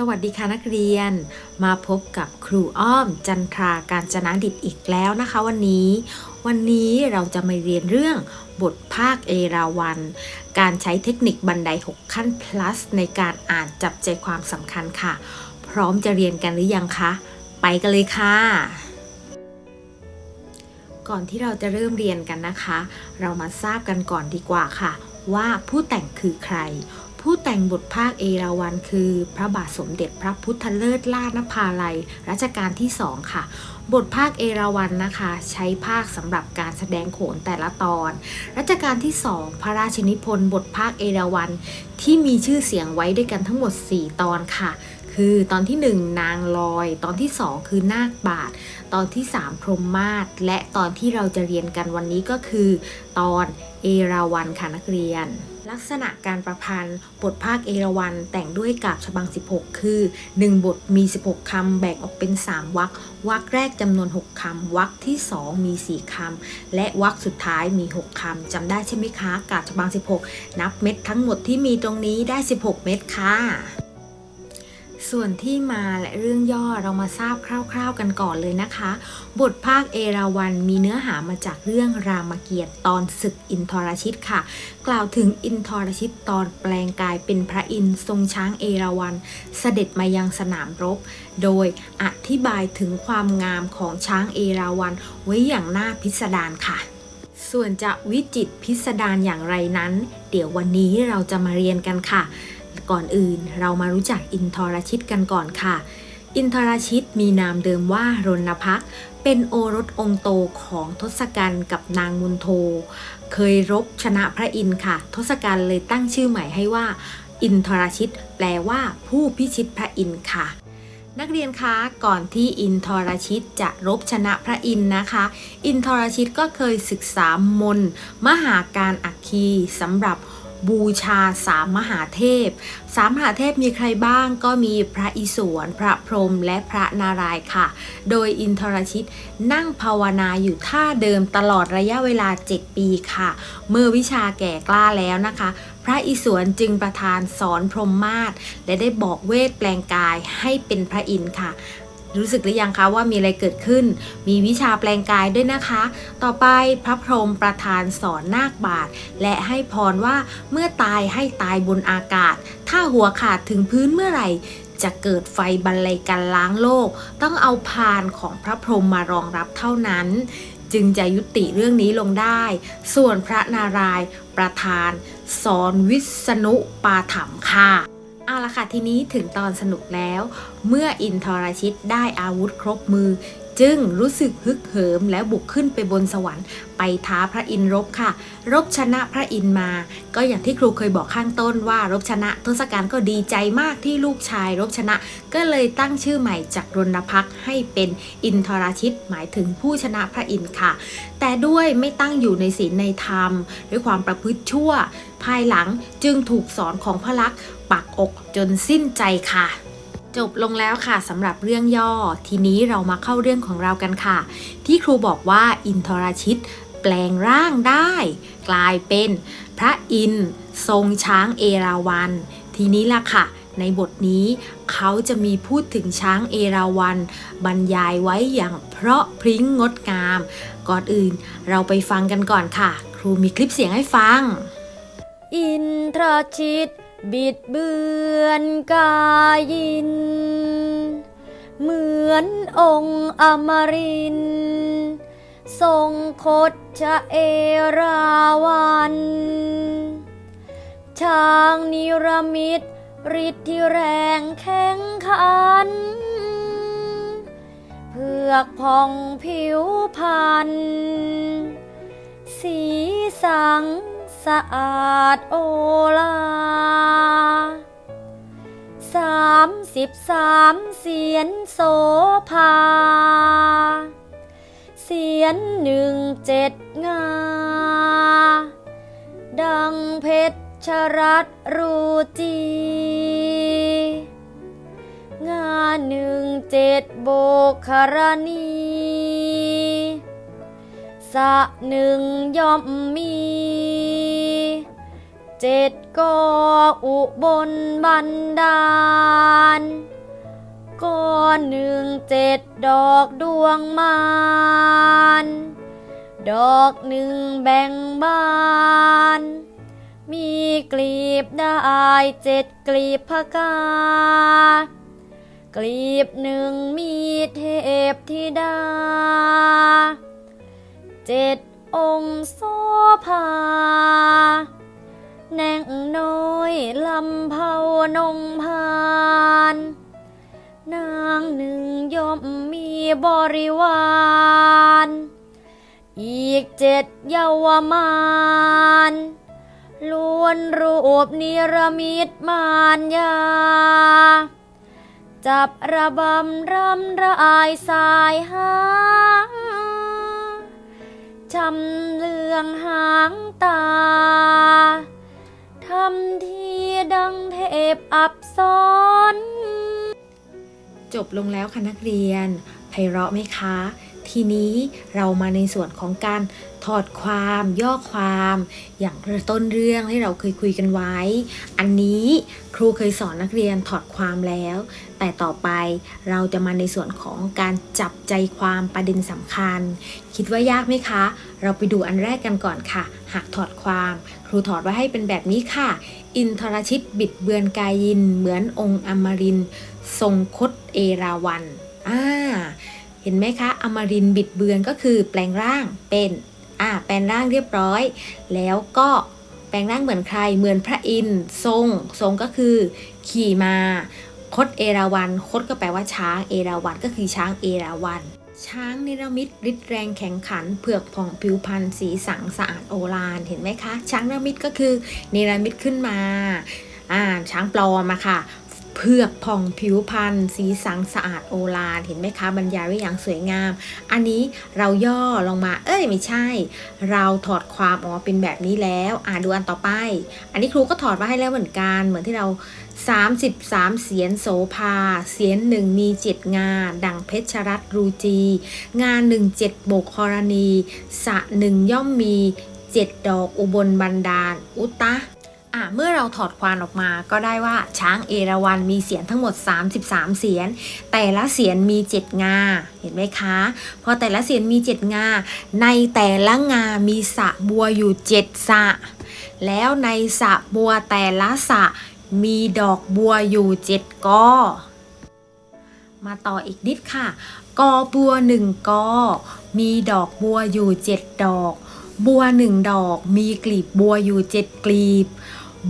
สวัสดีค่ะนักเรียน มาพบกับครูอ้อม จันทราการจนาดิตอีกแล้วนะคะ วันนี้ วันนี้เราจะมาเรียนเรื่องบทภาคเอราวัน การใช้เทคนิคบันได 6 ขั้น plus ในการอ่านจับใจความสำคัญค่ะ พร้อมจะเรียนกันหรือยังคะ ไปกันเลยค่ะ ก่อนที่เราจะเริ่มเรียนกันนะคะ เรามาทราบกันก่อนดีกว่าค่ะ ว่าผู้แต่งคือใคร ผู้แต่งบทภาคเอราวัณคือ พระบาทสมเด็จพระพุทธเลิศล่านภาลัยรัชกาลที่สองค่ะ บทภาคเอราวัณนะคะ ใช้ภาคสำหรับการแสดงโขนแต่ละตอน รัชกาลที่สองพระราชนิพนธ์บทภาคเอราวัณที่มีชื่อเสียงไว้ด้วยกันทั้งหมด 4 ตอนค่ะ คือตอนที่ 1 นางลอย ตอนที่ 2 คือนาคบาท ตอนที่ 3 พรหมมาศและตอนที่เราจะเรียนกันวันนี้ก็คือ ตอนเอราวัณค่ะนักเรียน ลักษณะการประพันธ์ บทภาคเอราวัณแต่งด้วยกาบฉบัง 16 คือ 1 บทมี 16 คำแบ่งออกเป็น 3 วรรควรรคแรกจำนวน 6 คำวรรคที่ 2 มี 4 คำ และวรรคสุดท้ายมี 6 คำจำได้ใช่ไหมคะ กาบฉบัง 16 นับเม็ดทั้งหมดที่มีตรงนี้ได้ 16 เม็ดค่ะ ส่วนที่มาและเรื่องย่อเรามาทราบคร่าวๆกันก่อนเลยนะคะ บทภาคเอราวัณมีเนื้อหามาจากเรื่องรามเกียรติตอนศึกอินทรชิตค่ะ กล่าวถึงอินทรชิตตอนแปลงกายเป็นพระอินทร์ทรงช้างเอราวัณเสด็จมายังสนามรบ โดยอธิบายถึงความงามของช้างเอราวัณไว้อย่างน่าพิสดารค่ะส่วนจะวิจิตพิสดารอย่างไรนั้น เดี๋ยววันนี้เราจะมาเรียนกันค่ะ ก่อนอื่น เรามารู้จักอินทรชิตกันก่อนค่ะ อินทรชิตมีนามเดิมว่ารณพักเป็นโอรสองค์โตของทศกัณฐ์กับนางมุนโท เคยรบชนะพระอินทร์ค่ะ ทศกัณฐ์เลยตั้งชื่อใหม่ให้ว่า อินทรชิต แปลว่าผู้พิชิตพระอินทร์ค่ะนักเรียนคะก่อนที่อินทรชิตจะรบชนะพระอินทร์นะคะ อินทรชิตก็เคยศึกษามนมหาการอัคคีสำหรับ บูชาสามมหาเทพ สามมหาเทพมีใครบ้างก็มีพระอิศวร พระพรหมและพระนารายณ์ค่ะ โดยอินทรชิตนั่งภาวนาอยู่ท่าเดิมตลอดระยะเวลา 7 ปีค่ะ เมื่อวิชาแก่กล้าแล้วนะคะ พระอิศวรจึงประทานสอนพรหมมาศและได้บอกเวทแปลงกายให้เป็นพระอินทร์ค่ะ รู้สึกหรือยังคะว่ามีอะไรเกิดขึ้น มีวิชาแปลงกายด้วยนะคะ ต่อไปพระพรหมประทานสอนนาคบาท และให้พรว่าเมื่อตายให้ตายบนอากาศ ถ้าหัวขาดถึงพื้นเมื่อไหร่จะเกิดไฟบรรลัยกันล้างโลก ต้องเอาพานของพระพรหมมารองรับเท่านั้น จึงจะยุติเรื่องนี้ลงได้ ส่วนพระนารายณ์ประธาน สอนวิษณุปาถมค่ะ เอาละค่ะทีนี้ถึงตอนสนุกแล้ว เมื่ออินทรชิตได้อาวุธครบมือ จึงรู้สึกฮึกเหิมแล้วบุกขึ้นไปบนสวรรค์ไปท้าพระอินทร์รบค่ะ รบชนะพระอินทร์มา ก็อย่างที่ครูเคยบอกข้างต้นว่ารบชนะทศกัณฐ์ก็ดีใจมากที่ลูกชายรบชนะ ก็เลยตั้งชื่อใหม่จากรณพักษ์ให้เป็นอินทรชิตหมายถึงผู้ชนะพระอินทร์ค่ะ แต่ด้วยไม่ตั้งอยู่ในศีลในธรรม ด้วยความประพฤติชั่ว ภายหลังจึงถูกสอนของพระลักษมณ์ปักอกจนสิ้นใจค่ะ จบลงแล้วค่ะสำหรับเรื่องย่อ ทีนี้เรามาเข้าเรื่องของเรากันค่ะ ที่ครูบอกว่าอินทรชิต แปลงร่างได้ กลายเป็นพระอินทรงช้างเอราวัณทีนี้ล่ะค่ะในบทนี้เขาจะมีพูดถึงช้างเอราวัณบรรยายไว้อย่างเพราะพริ้งงดงาม ก่อนอื่นเราไปฟังกันก่อนค่ะ ครูมีคลิปเสียงให้ฟัง อินทรชิต บิดเบือนกายิน เหมือนองค์อมรินทร์ทรงคดชะเอราวันช้างนิรมิตฤทธิ์ที่แรงแข็งขัน เพือกพองผิวพัน สีสัง สะอาดโอลาสามสิบสามเสียนโสภา เสียนหนึ่งเจ็ดงา ดังเพชรชรัตรูจี งานหนึ่งเจ็ดโบคารณีสะหนึ่งย่อมมี เจ็ดก็อุบลบันดาลก้อนหนึ่งเจ็ดดอกดวงมานดอกหนึ่งแบ่งบาน มีกลีบได้เจ็ดกลีบพกา กลีบหนึ่งมีเทพธิดา เจ็ดองค์โสภา แนงน้อยลำเผานงพาน นางหนึ่งย่อมมีบริวาร อีกเจ็ดเยาวมานล้วนรูปนิรมิตมารยา จับระบำรำระอายสายหางชำเลืองหางตา ทำทีดังเทพอับซอน จบลงแล้วค่ะนักเรียนไพเราะไหมคะ ทีนี้เรามาในส่วนของการถอดความย่อความ อย่างต้นเรื่องที่เราเคยคุยกันไว้ อันนี้ครูเคยสอนนักเรียนถอดความแล้ว แต่ต่อไปเราจะมาในส่วนของการจับใจความประเด็นสำคัญ คิดว่ายากไหมคะ เราไปดูอันแรกกันก่อนค่ะ หากถอดความ ครูถอดไว้ให้เป็นแบบนี้ค่ะ อินทรชิตบิดเบือนกายิน เหมือนองค์อมรินทรงคตเอราวันอ่า เห็นไหมคะอมรินบิดเบือนก็คือแปลงร่างเป็นอ่าแปลงร่างเรียบร้อย แล้วก็แปลงร่างเหมือนใครเหมือนพระอินทร์ทรงทรงก็คือ ขี่มาคดเอราวันคดก็แปลว่าช้างเอราวันก็คือช้างเอราวันช้างนิรมิตฤทธิ์แรงแข็งขันเผือกผ่องผิวพรรณสีสังสะอาดโอฬารเห็นไหมคะ ช้างนิรมิตก็คือเนรมิตขึ้นมาอ่าช้างปลอมอะค่ะ เผือกผ่องผิวพรรณสีสังสะอาดโอฬารเห็นไหมคะบรรยายไว้อย่างสวยงาม อันนี้เราย่อลงมา เอ้ยไม่ใช่ เราถอดความออกมาเป็นแบบนี้แล้วอ่าดูอันต่อไป อันนี้ครูก็ถอดมาให้แล้วเหมือนกันเหมือนที่เรา 33 เสียนโสภา เสียนหนึ่งมีเจ็ดงาดังเพชรรัตรูจี งานหนึ่งเจ็ดโบกครณี สะหนึ่งย่อมมีเจ็ดดอกอุบลบันดาล อุตตะ อะเมื่อเราถอดความออกมาก็ได้ว่าช้างเอราวัณมีเสียงทั้งหมด 33 เสียงแต่ละเสียงมี 7 งา เห็นไหมคะ พอแต่ละเสียงมี 7 งา ในแต่ละงา มีสะบัวอยู่ 7 สะ แล้วในสะบัวแต่ละสะมีดอกบัวอยู่ 7กอมาต่ออีกนิดค่ะ กอบัวหนึ่งกอ มีดอกบัวอยู่เจ็ดดอก บัวหนึ่งดอก มีกลีบบัวอยู่เจ็ดกลีบ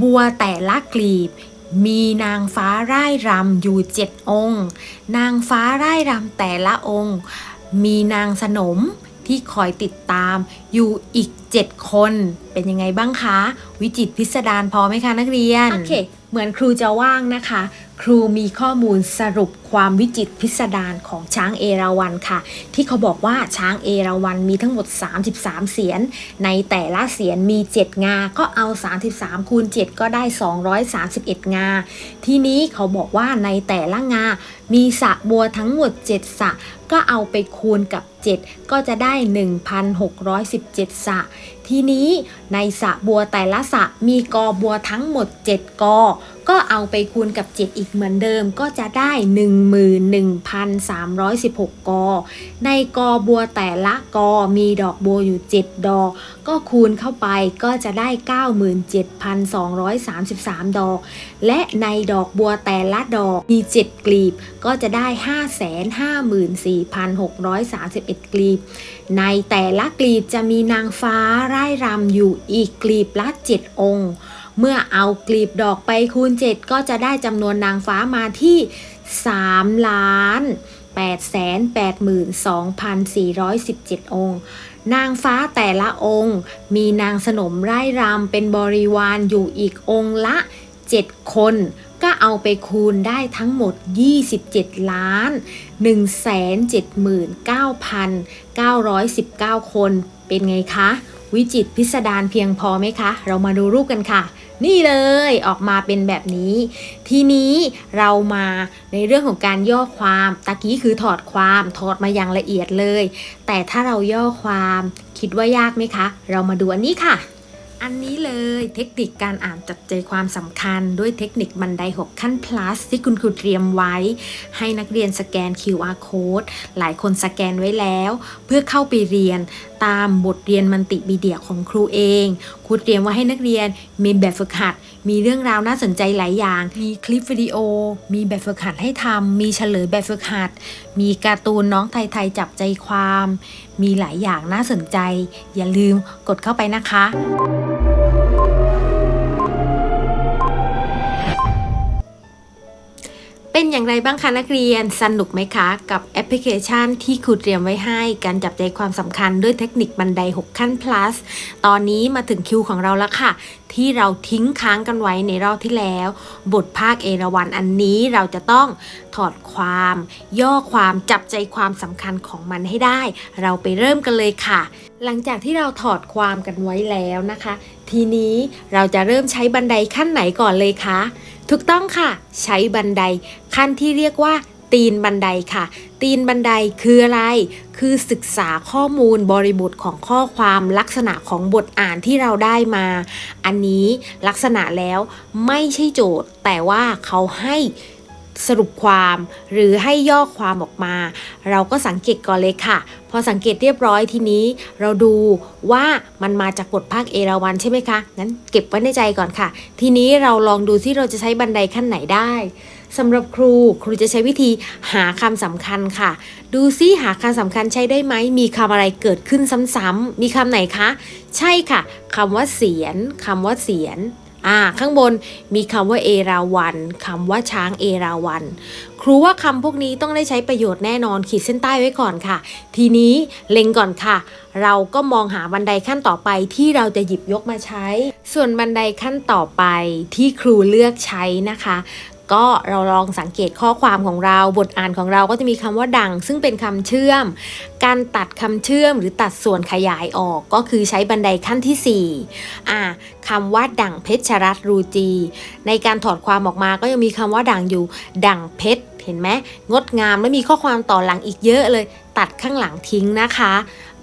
บัวแต่ละกลีบ มีนางฟ้าร่ายรำอยู่เจ็ดองค์ นางฟ้าร่ายรำแต่ละองค์ มีนางสนมที่คอยติดตามอยู่อีกเจ็ดคนเป็นยังไงบ้างคะ วิจิตพิสดารพอไหมคะนักเรียน โอเค เหมือนครูจะว่างนะคะ ครูมีข้อมูลสรุปความวิจิตพิสดารของช้างเอราวัณค่ะ ที่เขาบอกว่าช้างเอราวัณมีทั้งหมด 33 เสียน ในแต่ละเสียนมี 7 งา ก็เอา 33 คูณ 7 ก็ได้ 231 งา ทีนี้เขาบอกว่าในแต่ละงา มีสะบัวทั้งหมด 7 สะ ก็เอาไปคูณกับ 7 ก็จะได้ 1,617 สะ ทีนี้ในสะบัวแต่ละสะมีกอบัวทั้งหมด 7 กอ ก็เอาไปคูณกับ 7 อีกเหมือนเดิมก็จะได้ 11,316 กอ ในกอบัวแต่ละกอมีดอกบัวอยู่ 7 ดอก ก็คูณเข้าไปก็จะได้ 97,233 ดอก และในดอกบัวแต่ละดอกมี 7 กลีบ ก็จะได้ 554,631 กลีบ ในแต่ละกลีบจะมีนางฟ้าไร่รำอยู่อีกกลีบละ 7 องค์ เมื่อเอากลีบดอกไปคูณ 7 ก็จะได้จำนวนนางฟ้ามาที่ 3 ล้าน8แสน82,417 องค์ นางฟ้าแต่ละองค์ มีนางสนมไร่รำเป็นบริวารอยู่อีกองค์ละ 7 คน ก็เอาไปคูณได้ทั้งหมด 27 ล้าน 179,919 คน เป็นไงคะ วิจิตพิสดารเพียงพอไหมคะ เรามาดูรูปกันค่ะ นี่เลยออกมาเป็นแบบนี้ ทีนี้เรามาในเรื่องของการย่อความตะกี้คือถอดความถอดมาอย่างละเอียดเลย แต่ถ้าเราย่อความคิดว่ายากไหมคะ เรามาดูอันนี้ค่ะ อันนี้เลยเทคนิคการอ่านจับใจความสำคัญ ด้วยเทคนิคบันได 6 ขั้น plus ที่คุณครูเตรียมไว้ ให้นักเรียนสแกน QR code หลายคนสแกนไว้แล้ว เพื่อเข้าไปเรียนตามบทเรียนมัลติมีเดียของครูเอง ครูเตรียมไว้ให้นักเรียนมีแบบฝึกหัด มีเรื่องราวน่าสนใจหลายอย่าง มีคลิปวิดีโอ มีแบบฝึกหัดให้ทำ มีเฉลยแบบฝึกหัด มีการ์ตูนน้องไทยๆจับใจความ มีหลายอย่างน่าสนใจ อย่าลืมกดเข้าไปนะคะ เป็นอย่างไรบ้างคะนักเรียนสนุกไหมคะ กับแอปพลิเคชันที่ครูเตรียมไว้ให้ การจับใจความสำคัญด้วยเทคนิคบันได 6 ขั้น plus ตอนนี้มาถึงคิวของเราแล้วค่ะ ที่เราทิ้งค้างกันไว้ในรอบที่แล้ว บทภาคเอราวันอันนี้เราจะต้องถอดความ ย่อความจับใจความสำคัญของมันให้ได้ เราไปเริ่มกันเลยค่ะ หลังจากที่เราถอดความกันไว้แล้วนะคะ ทีนี้เราจะเริ่มใช้บันไดขั้นไหนก่อนเลยคะ ถูกต้องค่ะ ใช้บันไดขั้นที่เรียกว่าตีนบันไดค่ะ ตีนบันไดคืออะไร คือศึกษาข้อมูลบริบทของข้อความลักษณะของบทอ่านที่เราได้มา อันนี้ลักษณะแล้วไม่ใช่โจทย์ แต่ว่าเขาให้ สรุปความหรือให้ย่อความออกมา เราก็สังเกตก่อนเลยค่ะ พอสังเกตเรียบร้อยทีนี้ เราดูว่ามันมาจากบทภาคเอราวันใช่ไหมคะงั้นเก็บไว้ในใจก่อนค่ะ ทีนี้เราลองดูที่เราจะใช้บันไดขั้นไหนได้สำหรับครูครูจะใช้วิธีหาคำสำคัญค่ะ ดูซิหาคำสำคัญใช้ได้ไหมมีคำอะไรเกิดขึ้นซ้ำๆมีคำไหนคะ ใช่ค่ะคำว่าเสียนคำว่าเสียน อ่าข้างบนมีคำว่าเอราวันคำว่าช้างเอราวันครูว่าคำพวกนี้ต้องได้ใช้ประโยชน์แน่นอนขีดเส้นใต้ไว้ก่อนค่ะ ทีนี้เล็งก่อนค่ะ เราก็มองหาบันไดขั้นต่อไปที่เราจะหยิบยกมาใช้ ส่วนบันไดขั้นต่อไปที่ครูเลือกใช้นะคะ ก็เราลองสังเกตข้อความของเราบทอ่านของเราก็จะมีคำว่าดัง ซึ่งเป็นคำเชื่อม การตัดคำเชื่อมหรือตัดส่วนขยายออกก็คือใช้บันไดขั้นที่4อ่าคำว่าดังเพชรรัตรูจี ในการถอดความออกมาก็ยังมีคำว่าดังอยู่ ดังเพชรเห็นไหมงดงามและมีข้อความต่อหลังอีกเยอะเลย ตัดข้างหลังทิ้งนะคะ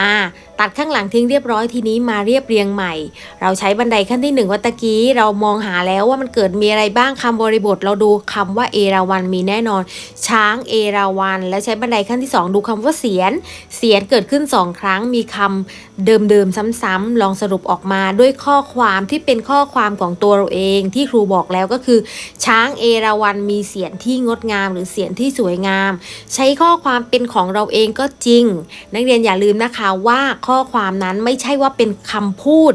อ่า ตัดข้างหลังทิ้งเรียบร้อยทีนี้มาเรียบเรียงใหม่ เราใช้บันไดขั้นที่หนึ่งวัตะกี้เรามองหาแล้วว่ามันเกิดมีอะไรบ้างคำบริบท เราดูคำว่าเอราวันมีแน่นอน ช้างเอราวัน แล้วใช้บันไดขั้นที่สองดูคำว่าเสียน เสียนเกิดขึ้นสองครั้งมีคำเดิมๆซ้ำๆลองสรุปออกมาด้วยข้อความที่เป็นข้อความของตัวเราเองที่ครูบอกแล้วก็คือ ช้างเอราวันมีเสียนที่งดงาม หรือเสียนที่สวยงาม ใช้ข้อความเป็นของเราเองก็จริง นักเรียนอย่าลืมนะคะว่าข้อความนั้นไม่ใช่ว่าเป็นคำพูด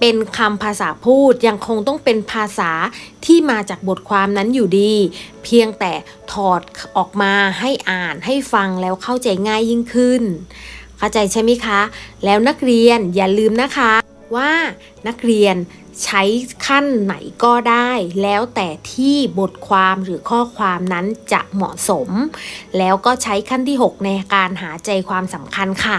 เป็นคำภาษาพูดยังคงต้องเป็นภาษาที่มาจากบทความนั้นอยู่ดี เพียงแต่ถอดออกมาให้อ่านให้ฟังแล้วเข้าใจง่ายยิ่งขึ้น เข้าใจใช่ไหมคะ แล้วนักเรียนอย่าลืมนะคะว่านักเรียนใช้ขั้นไหนก็ได้ แล้วแต่ที่บทความหรือข้อความนั้นจะเหมาะสม แล้วก็ใช้ขั้นที่ 6 ในการหาใจความสำคัญค่ะ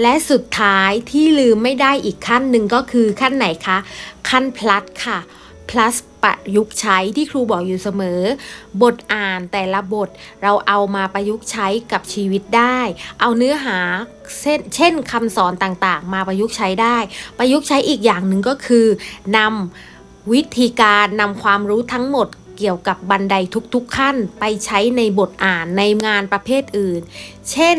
และสุดท้ายที่ลืมไม่ได้อีกขั้นหนึ่งก็คือขั้นไหนคะ ขั้น plus ค่ะ plus ประยุกต์ใช้ที่ครูบอกอยู่เสมอ บทอ่านแต่ละบทเราเอามาประยุกต์ใช้กับชีวิตได้ เอาเนื้อหาเช่นเช่นคำสอนต่างๆ มาประยุกต์ใช้ได้ ประยุกต์ใช้อีกอย่างหนึ่งก็คือนำวิธีการนำความรู้ทั้งหมด เกี่ยวกับบันไดทุกๆขั้นไปใช้ในบทอ่านในงานประเภทอื่น เช่น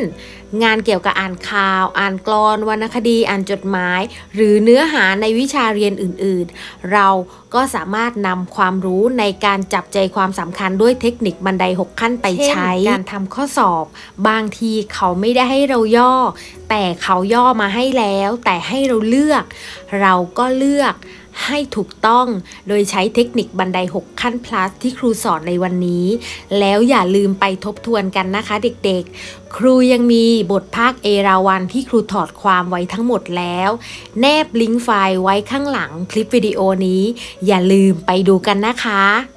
งานเกี่ยวกับอ่านข่าว อ่านกลอนวรรณคดี อ่านจดหมาย หรือเนื้อหาในวิชาเรียนอื่นๆ เราก็สามารถนำความรู้ในการจับใจความสำคัญด้วยเทคนิคบันได 6 ขั้นไปใช้ การทำข้อสอบ บางทีเขาไม่ได้ให้เราย่อ แต่เขาย่อมาให้แล้ว แต่ให้เราเลือก เราก็เลือก ให้ถูกต้อง โดยใช้เทคนิคบันได 6 ขั้น plus ที่ครูสอนในวันนี้ แล้วอย่าลืมไปทบทวนกันนะคะเด็กๆ ครูยังมีบทภาคเอราวันที่ครูถอดความไว้ทั้งหมดแล้ว แนบลิงก์ไฟล์ไว้ข้างหลังคลิปวิดีโอนี้ อย่าลืมไปดูกันนะคะ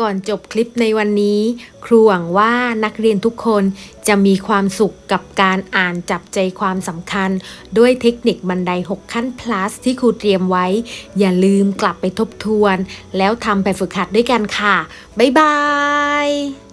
ก่อนจบคลิปในวันนี้ ครูหวังว่านักเรียนทุกคนจะมีความสุขกับการอ่านจับใจความสำคัญ ด้วยเทคนิคบันได 6 ขั้น plus ที่ครูเตรียมไว้ อย่าลืมกลับไปทบทวน แล้วทำไปฝึกหัดด้วยกันค่ะ บ๊ายบาย